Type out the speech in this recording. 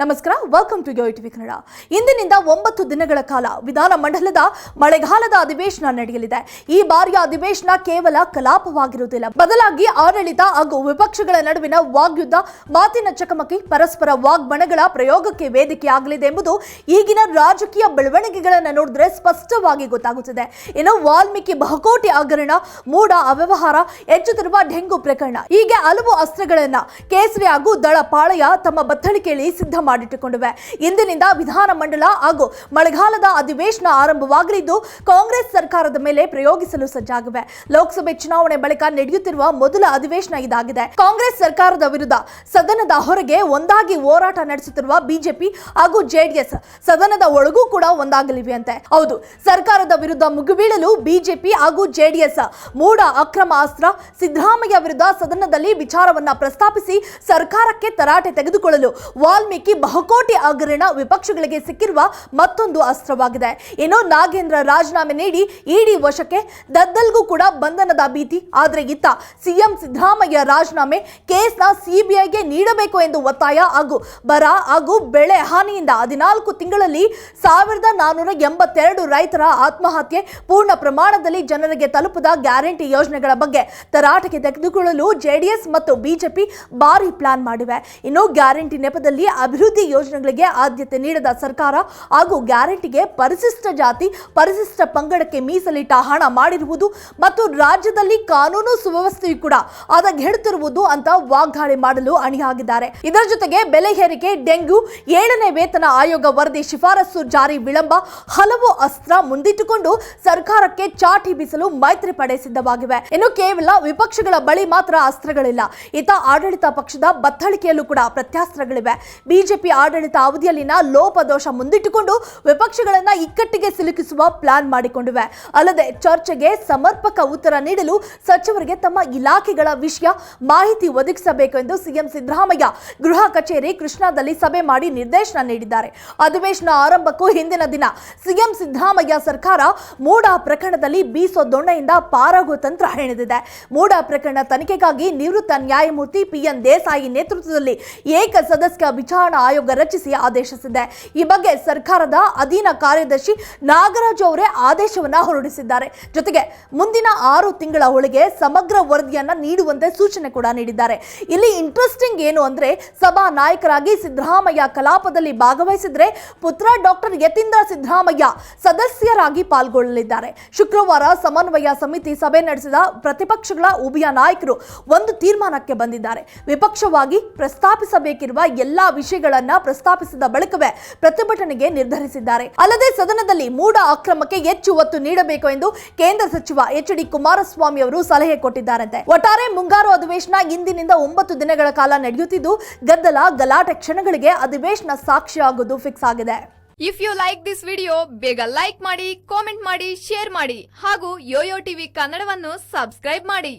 ನಮಸ್ಕಾರ welcome to Yoyo TV Kannada. ಇಂದಿನಿಂದ ಒಂಬತ್ತು ದಿನಗಳ ಕಾಲ ವಿಧಾನ ಮಂಡಲದ ಮಳೆಗಾಲದ ಅಧಿವೇಶನ ನಡೆಯಲಿದೆ. ಈ ಬಾರಿಯ ಅಧಿವೇಶನ ಕೇವಲ ಕಲಾಪವಾಗಿರುವುದಿಲ್ಲ. ಬದಲಾಗಿ ಆಡಳಿತ ಹಾಗೂ ವಿಪಕ್ಷಗಳ ನಡುವಿನ ವಾಗ್ಯುದ್ಧ, ಮಾತಿನ ಚಕಮಕಿ, ಪರಸ್ಪರ ವಾಗ್ಬಣಗಳ ಪ್ರಯೋಗಕ್ಕೆ ವೇದಿಕೆಯಾಗಲಿದೆ ಎಂಬುದು ಈಗಿನ ರಾಜಕೀಯ ಬೆಳವಣಿಗೆಗಳನ್ನು ನೋಡಿದ್ರೆ ಸ್ಪಷ್ಟವಾಗಿ ಗೊತ್ತಾಗುತ್ತದೆ. ಇನ್ನು ವಾಲ್ಮೀಕಿ ಬಹುಕೋಟಿ ಹಗರಣ ಮೂಡ ಅವ್ಯವಹಾರ, ಹೆಚ್ಚುತ್ತಿರುವ ಡೆಂಗು ಪ್ರಕರಣ, ಹೀಗೆ ಹಲವು ಅಸ್ತ್ರಗಳನ್ನ ಕೇಸರಿ ಹಾಗೂ ದಳ ಪಾಳಯ ತಮ್ಮ ಬತ್ತಳಿಕೆಯಲ್ಲಿ ಸಿದ್ಧ ಮಾಡಿಟ್ಟುಕೊಂಡಿವೆ. ಇಂದಿನಿಂದ ವಿಧಾನ ಮಂಡಲ ಹಾಗೂ ಮಳೆಗಾಲದ ಅಧಿವೇಶನ ಆರಂಭವಾಗಲಿದ್ದು, ಕಾಂಗ್ರೆಸ್ ಸರ್ಕಾರದ ಮೇಲೆ ಪ್ರಯೋಗಿಸಲು ಸಜ್ಜಾಗಿವೆ. ಲೋಕಸಭೆ ಚುನಾವಣೆ ಬಳಿಕ ನಡೆಯುತ್ತಿರುವ ಮೊದಲ ಅಧಿವೇಶನ ಇದಾಗಿದೆ. ಕಾಂಗ್ರೆಸ್ ಸರ್ಕಾರದ ವಿರುದ್ಧ ಸದನದ ಹೊರಗೆ ಒಂದಾಗಿ ಹೋರಾಟ ನಡೆಸುತ್ತಿರುವ ಬಿಜೆಪಿ ಹಾಗೂ ಜೆಡಿಎಸ್ ಸದನದ ಒಳಗೂ ಕೂಡ ಒಂದಾಗಲಿವೆಯಂತೆ. ಹೌದು, ಸರ್ಕಾರದ ವಿರುದ್ಧ ಮುಗಿಬೀಳಲು ಬಿಜೆಪಿ ಹಾಗೂ ಜೆಡಿಎಸ್ ಮೂಡ ಅಕ್ರಮ ಅಸ್ತ್ರ ಸಿದ್ದರಾಮಯ್ಯ ವಿರುದ್ಧ ಸದನದಲ್ಲಿ ವಿಚಾರವನ್ನ ಪ್ರಸ್ತಾಪಿಸಿ ಸರ್ಕಾರಕ್ಕೆ ತರಾಟೆ ತೆಗೆದುಕೊಳ್ಳಲು ವಾಲ್ಮೀಕಿ ಬಹುಕೋಟಿ ಹಗರಣ ವಿಪಕ್ಷಗಳಿಗೆ ಸಿಕ್ಕಿರುವ ಮತ್ತೊಂದು ಅಸ್ತ್ರವಾಗಿದೆ. ಇನ್ನು ನಾಗೇಂದ್ರ ರಾಜೀನಾಮೆ ನೀಡಿ ಇಡಿ ವಶಕ್ಕೆ ದದ್ದಲ್ಗೂ ಕೂಡ ಬಂಧನದ ಭೀತಿ. ಆದರೆ ಇತ್ತ ಸಿಎಂ ಸಿದ್ದರಾಮಯ್ಯ ರಾಜೀನಾಮೆ ಕೇಸ್ನ ಸಿಬಿಐಗೆ ನೀಡಬೇಕು ಎಂದು ಒತ್ತಾಯ ಹಾಗೂ ಬರ ಹಾಗೂ ಬೆಳೆ ಹಾನಿಯಿಂದ ಹದಿನಾಲ್ಕು ತಿಂಗಳಲ್ಲಿ ಸಾವಿರದ ನಾನ್ನೂರ ಎಂಬತ್ತೆರಡು ರೈತರ ಆತ್ಮಹತ್ಯೆ ಪೂರ್ಣ ಪ್ರಮಾಣದಲ್ಲಿ ಜನರಿಗೆ ತಲುಪದ ಗ್ಯಾರಂಟಿ ಯೋಜನೆಗಳ ಬಗ್ಗೆ ತರಾಟೆಗೆ ತೆಗೆದುಕೊಳ್ಳಲು ಜೆಡಿಎಸ್ ಮತ್ತು ಬಿಜೆಪಿ ಭಾರಿ ಪ್ಲಾನ್ ಮಾಡಿವೆ. ಇನ್ನು ಗ್ಯಾರಂಟಿ ನೆಪದಲ್ಲಿ ಅಭಿವೃದ್ಧಿ ಯೋಜನೆಗಳಿಗೆ ಆದ್ಯತೆ ನೀಡದ ಸರ್ಕಾರ ಹಾಗೂ ಗ್ಯಾರಂಟಿಗೆ ಪರಿಶಿಷ್ಟ ಜಾತಿ, ಪರಿಶಿಷ್ಟ ಪಂಗಡಕ್ಕೆ ಮೀಸಲಿಟ್ಟ ಹಣ ಮಾಡಿರುವುದು ಮತ್ತು ರಾಜ್ಯದಲ್ಲಿ ಕಾನೂನು ಸುವ್ಯವಸ್ಥೆಯು ಕೂಡ ಅದಗೆಡುತ್ತಿರುವುದು ಅಂತ ವಾಗ್ದಾಳಿ ಮಾಡಲು ಅಣಿಯಾಗಿದ್ದಾರೆ. ಇದರ ಜೊತೆಗೆ ಬೆಲೆ ಏರಿಕೆ, ಡೆಂಗ್ಯೂ, ಏಳನೇ ವೇತನ ಆಯೋಗ ವರದಿ ಶಿಫಾರಸು ಜಾರಿ ವಿಳಂಬ ಹಲವು ಅಸ್ತ್ರ ಮುಂದಿಟ್ಟುಕೊಂಡು ಸರ್ಕಾರಕ್ಕೆ ಚಾಟಿ ಬೀಸಲು ಮೈತ್ರಿ ಪಡೆ ಸಿದ್ಧವಾಗಿವೆ. ಇನ್ನು ಕೇವಲ ವಿಪಕ್ಷಗಳ ಬಳಿ ಮಾತ್ರ ಅಸ್ತ್ರಗಳಿಲ್ಲ. ಇತ ಆಡಳಿತ ಪಕ್ಷದ ಬತ್ತಳಿಕೆಯಲ್ಲೂ ಕೂಡ ಪ್ರತ್ಯಾಸ್ತ್ರಗಳಿವೆ. ಬಿಜೆಪಿ ಆಡಳಿತ ಅವಧಿಯಲ್ಲಿನ ಲೋಪದೋಷ ಮುಂದಿಟ್ಟುಕೊಂಡು ವಿಪಕ್ಷಗಳನ್ನ ಇಕ್ಕಟ್ಟಿಗೆ ಸಿಲುಕಿಸುವ ಪ್ಲಾನ್ ಮಾಡಿಕೊಂಡಿವೆ. ಅಲ್ಲದೆ ಚರ್ಚೆಗೆ ಸಮರ್ಪಕ ಉತ್ತರ ನೀಡಲು ಸಚಿವರಿಗೆ ತಮ್ಮ ಇಲಾಖೆಗಳ ವಿಷಯ ಮಾಹಿತಿ ಒದಗಿಸಬೇಕು ಎಂದು ಸಿಎಂ ಸಿದ್ದರಾಮಯ್ಯ ಗೃಹ ಕಚೇರಿ ಕೃಷ್ಣಾದಲ್ಲಿ ಸಭೆ ಮಾಡಿ ನಿರ್ದೇಶನ ನೀಡಿದ್ದಾರೆ. ಅಧಿವೇಶನ ಆರಂಭಕ್ಕೂ ಹಿಂದಿನ ದಿನ ಸಿಎಂ ಸಿದ್ದರಾಮಯ್ಯ ಸರ್ಕಾರ ಮೂಡ ಪ್ರಕರಣದಲ್ಲಿ ಬೀಸೋ ದೊಣ್ಣೆಯಿಂದ ಪಾರಾಗೋ ತಂತ್ರ ಹೆಣೆದಿದೆ. ಮೂಡ ಪ್ರಕರಣ ತನಿಖೆಗಾಗಿ ನಿವೃತ್ತ ನ್ಯಾಯಮೂರ್ತಿ ಪಿಎನ್ ದೇಸಾಯಿ ನೇತೃತ್ವದಲ್ಲಿ ಏಕ ಸದಸ್ಯ ವಿಚಾರಣಾ ಆಯೋಗ ರಚಿಸಿ ಆದೇಶಿಸಿದೆ. ಈ ಬಗ್ಗೆ ಸರ್ಕಾರದ ಅಧೀನ ಕಾರ್ಯದರ್ಶಿ ನಾಗರಾಜ್ ಅವರೇ ಆದೇಶವನ್ನ ಹೊರಡಿಸಿದ್ದಾರೆ. ಜೊತೆಗೆ ಮುಂದಿನ ಆರು ತಿಂಗಳ ಒಳಗೆ ಸಮಗ್ರ ವರದಿಯನ್ನ ನೀಡುವಂತೆ ಸೂಚನೆ ಕೂಡ ನೀಡಿದ್ದಾರೆ. ಇಲ್ಲಿ ಇಂಟ್ರೆಸ್ಟಿಂಗ್ ಏನು ಅಂದ್ರೆ ಸಭಾ ನಾಯಕರಾಗಿ ಸಿದ್ದರಾಮಯ್ಯ ಕಲಾಪದಲ್ಲಿ ಭಾಗವಹಿಸಿದ್ರೆ ಪುತ್ರ ಡಾಕ್ಟರ್ ಯತೀಂದ್ರ ಸಿದ್ದರಾಮಯ್ಯ ಸದಸ್ಯರಾಗಿ ಪಾಲ್ಗೊಳ್ಳಲಿದ್ದಾರೆ. ಶುಕ್ರವಾರ ಸಮನ್ವಯ ಸಮಿತಿ ಸಭೆ ನಡೆಸಿದ ಪ್ರತಿಪಕ್ಷಗಳ ಉಭಯ ನಾಯಕರು ಒಂದು ತೀರ್ಮಾನಕ್ಕೆ ಬಂದಿದ್ದಾರೆ. ವಿಪಕ್ಷವಾಗಿ ಪ್ರಸ್ತಾಪಿಸಬೇಕಿರುವ ಎಲ್ಲಾ ವಿಷಯಗಳನ್ನ ಪ್ರಸ್ತಾಪಿಸಿದ ಬಳಿಕವೇ ಪ್ರತಿಭಟನೆಗೆ ನಿರ್ಧರಿಸಿದ್ದಾರೆ. ಅಲ್ಲದೆ ಸದನದಲ್ಲಿ ಮೂಡ ಅಕ್ರಮಕ್ಕೆ ಹೆಚ್ಚು ಒತ್ತು ನೀಡಬೇಕು ಎಂದು ಕೇಂದ್ರ ಸಚಿವ ಎಚ್ ಡಿ ಕುಮಾರಸ್ವಾಮಿ ಅವರು ಸಲಹೆ ಕೊಟ್ಟಿದ್ದಾರಂತೆ. ಒಟ್ಟಾರೆ ಮುಂಗಾರು ಅಧಿವೇಶನ ಇಂದಿನಿಂದ ಒಂಬತ್ತು ದಿನಗಳ ಕಾಲ ನಡೆಯುತ್ತಿದ್ದು, ಗದ್ದಲ, ಗಲಾಟೆ ಕ್ಷಣಗಳಿಗೆ ಅಧಿವೇಶನ ಸಾಕ್ಷಿಯಾಗುವುದು ಫಿಕ್ಸ್ ಆಗಿದೆ. If you like this video ಬೇಗ ಲೈಕ್ ಮಾಡಿ ಕಾಮೆಂಟ್ ಮಾಡಿ ಶೇರ್ ಮಾಡಿ ಹಾಗೂ ಯೋಯೋ ಟಿವಿ ಕನ್ನಡವನ್ನು ಸಬ್ಸ್ಕ್ರೈಬ್ ಮಾಡಿ.